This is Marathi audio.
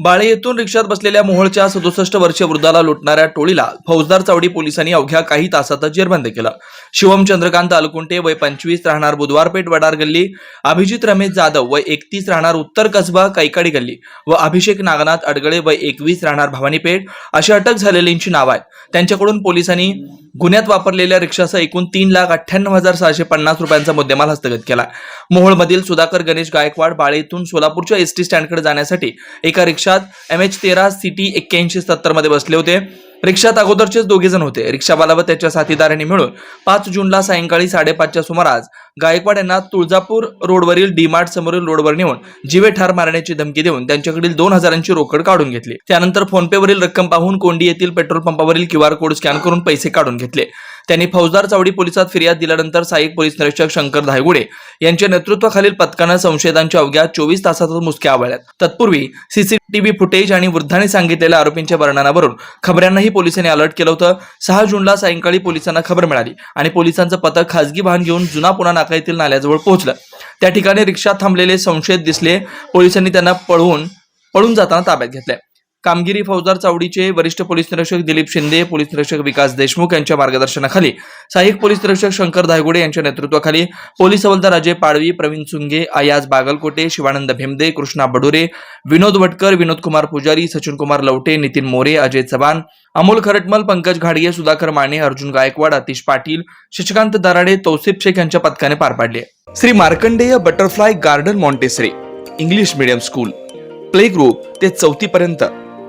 बाळे येथून रिक्षात बसलेल्या मोहोळच्या सदुसष्ट वर्षीय वृद्धाला लुटणाऱ्या टोळीला फौजदार चावडी पोलिसांनी अवघ्या काही तासातच जेरबंद केलं. शिवम चंद्रकांत अलकुंटे वय पंचवीस राहणार बुधवारपेठ वडार गल्ली अभिजित रमेश जाधव वय एकतीस राहणार उत्तर कसबा कैकाडी गल्ली व अभिषेक नागनाथ अडगळे वय एकवीस राहणार भवानीपेठ अशी अटक झालेल्यांची नाव आहेत. त्यांच्याकडून पोलिसांनी गुन्ह्यात वापरलेल्या रिक्षासह एकूण तीन लाख अठ्ठ्याण्णव हजार सहाशे पन्नास रुपयांचा मुद्देमाल हस्तगत केला. मोहोळमधील सुधाकर गणेश गायकवाड बाळे इथून सोलापूरच्या एस टी स्टँडकडे जाण्यासाठी एका रिक्षात एम एच तेरा सिटी एक्क्याऐंशी सत्तरमध्ये बसले होते. रिक्षात अगोदरचेच दोघे जण होते. रिक्षावाला व त्याच्या साथीदारांनी मिळून पाच जूनला सायंकाळी साडेपाचच्या सुमारास गायकवाड यांना तुळजापूर रोडवरील डीमार्ट समोरील रोडवर नेऊन जीवे ठार मारण्याची धमकी देऊन त्यांच्याकडील दोन हजारांची रोकड काढून घेतली. त्यानंतर फोनपेवरील रक्कम पाहून कोंडी येथील पेट्रोल पंपावरील क्यू आर कोड स्कॅन करून पैसे काढून घेतले. त्यांनी फौजदार चावडी पोलिसात फिर्याद दिल्यानंतर सहाय्यक पोलीस निरीक्षक शंकर धायगुडे यांच्या नेतृत्वाखालील पथकानं संशयितांच्या अवघ्या चोवीस तासातच मुसक्या आवळल्यात. तत्पूर्वी सीसीटीव्ही फुटेज आणि वृद्धाने सांगितलेल्या आरोपींच्या वर्णनावरून खबऱ्यांनाही पोलिसांनी अलर्ट केलं होतं. सहा जूनला सायंकाळी पोलिसांना खबर मिळाली आणि पोलिसांचं पथक खासगी वाहन घेऊन जुना पुणा नाका येथील नाल्याजवळ पोहोचलं. त्या ठिकाणी रिक्षात थांबलेले संशयित दिसले. पोलिसांनी त्यांना पळवून पळून जाताना ताब्यात घेतल्या. कामगिरी फौजदार चावडीचे वरिष्ठ पोलीस निरीक्षक दिलीप शिंदे पोलीस निरीक्षक विकास देशमुख यांच्या मार्गदर्शनाखाली सहाय्यक पोलीस निरीक्षक शंकर धायगुडे यांच्या नेतृत्वाखाली पोलीस हवालदार अजय पाडवी प्रवीण सुंगे अयाज बागलकोटे शिवानंद भेमदे कृष्णा बडुरे विनोद वटकर विनोद कुमार पुजारी सचिन कुमार लवटे नितीन मोरे अजय चव्हाण अमोल खरटमल पंकज घाडगे सुधाकर माने अर्जुन गायकवाड अतिश पाटील शशिकांत दराडे तौसिफ शेख यांच्या पथकाने पार पाडले. Shri Markandey butterfly garden Montessori English medium school. Play group ते चौथी पर्यंत